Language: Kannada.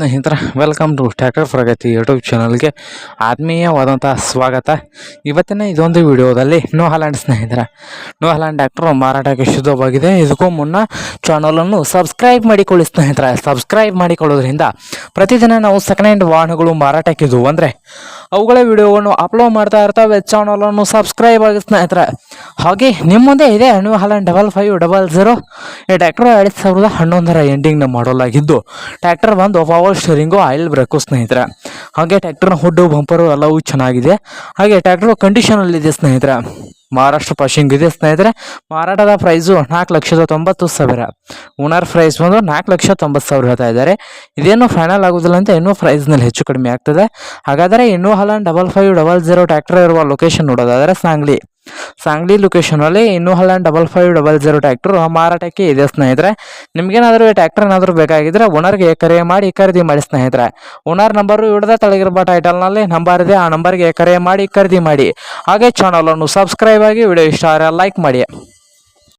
ಸ್ನೇಹಿತರ welcome to tractor Pragati YouTube ಚಾನಲ್ಗೆ ಆತ್ಮೀಯವಾದಂಥ ಸ್ವಾಗತ. ಇವತ್ತಿನ ಇದೊಂದು ವಿಡಿಯೋದಲ್ಲಿ ನೋ ಹಲ್ಯಾಂಡ್ ಸ್ನೇಹಿತರ. ನೋ ಹಲ್ಯಾಂಡ್ ಟ್ರ್ಯಾಕ್ಟರ್ ಮಾರಾಟಕ್ಕೆ ಶುದ್ಧವಾಗಿದೆ. ಇದಕ್ಕೂ ಮುನ್ನ ಚಾನಲನ್ನು ಸಬ್ಸ್ಕ್ರೈಬ್ ಮಾಡಿಕೊಳ್ಳಿ ಸ್ನೇಹಿತರ. ಸಬ್ಸ್ಕ್ರೈಬ್ ಮಾಡಿಕೊಳ್ಳೋದ್ರಿಂದ ಪ್ರತಿದಿನ ನಾವು ಸೆಕೆಂಡ್ ಹ್ಯಾಂಡ್ ವಾಹನಗಳು ಮಾರಾಟಕ್ಕಿದ್ವು ಅಂದರೆ ಅವುಗಳ ವಿಡಿಯೋವನ್ನು ಅಪ್ಲೋಡ್ ಮಾಡ್ತಾ ಇರ್ತವೆ. ಚಾನಲನ್ನು ಸಬ್ಸ್ಕ್ರೈಬ್ ಆಗಿ ಸ್ನೇಹಿತರೆ. ಹಾಗೆ ನಿಮ್ಮ ಮುಂದೆ ಇದೆ new Holland double five double zero ಈ ಟ್ರ್ಯಾಕ್ಟರ್ ಎರಡು ಸಾವಿರದ ಹನ್ನೊಂದರ ಎಂಡಿಂಗ್ನ ಮಾಡಲ್ ಆಗಿದ್ದು ಟ್ರ್ಯಾಕ್ಟರ್ ಬಂದು ಪವರ್ ಸ್ಟೀರಿಂಗು ಆಯಿಲ್ ಬ್ರೇಕು ಸ್ನೇಹಿತರೆ. ಹಾಗೆ ಟ್ರ್ಯಾಕ್ಟರ್ನ ಹುಡ್ಡು ಬಂಪರು ಎಲ್ಲವೂ ಚೆನ್ನಾಗಿದೆ. ಹಾಗೆ ಟ್ರ್ಯಾಕ್ಟರ್ ಕಂಡೀಷನಲ್ಲಿದೆ ಸ್ನೇಹಿತರೆ. ಮಹಾರಾಷ್ಟ್ರ ಪಾಶಿಂಗ್ ಇದೆ ಸ್ನೇಹಿತರೆ, ಮಾರಾಟದ ಪ್ರೈಸು ನಾಲ್ಕು ಲಕ್ಷದ ತೊಂಬತ್ತು ಸಾವಿರ. ಓನರ್ ಪ್ರೈಸ್ ಬಂದು ನಾಲ್ಕು ಲಕ್ಷ ತೊಂಬತ್ತು ಸಾವಿರ ಹೇಳ್ತಾ ಇದ್ದಾರೆ. ಇದೇನು ಫೈನಲ್ ಆಗೋದಿಲ್ಲ ಅಂತ ಇನ್ನೂ ಪ್ರೈಸ್ನಲ್ಲಿ ಹೆಚ್ಚು ಕಡಿಮೆ ಆಗ್ತದೆ. ಹಾಗಾದರೆ ಇನ್ನೂ Holland double five double zero tractor ಇರುವ ಲೊಕೇಶನ್ ನೋಡೋದಾದರೆ ಸಾಂಗ್ಲಿ ಸಾಂಗ್ಲಿ ಲೊಕೇಶನಲ್ಲಿ ಇನ್ನೂ ಹಲ್ಲ double five double zero tractor ಮಾರಾಟಕ್ಕೆ ಇದೆ ಸ್ನೇಹಿತರೆ. ನಿಮಗೇನಾದರೂ ಈ ಟ್ರಾಕ್ಟರ್ ಏನಾದರೂ ಬೇಕಾಗಿದ್ದರೆ ಓನರ್ಗೆ ಕರೆ ಮಾಡಿ ಖರೀದಿ ಮಾಡಿ ಸ್ನೇಹಿತರೆ. ಓನರ್ ನಂಬರು ಹಿಡಿದ ತಳಗಿರುವ ಟೈಟಲ್ನಲ್ಲಿ ನಂಬರ್ ಇದೆ, ಆ ನಂಬರ್ಗೆ ಕರೆ ಮಾಡಿ ಖರೀದಿ ಮಾಡಿ. ಹಾಗೆ ಚಾನಲನ್ನು ಸಬ್ಸ್ಕ್ರೈಬ್ ಆಗಿ ವಿಡಿಯೋ ಇಷ್ಟ ಆದರೆ ಲೈಕ್ ಮಾಡಿ.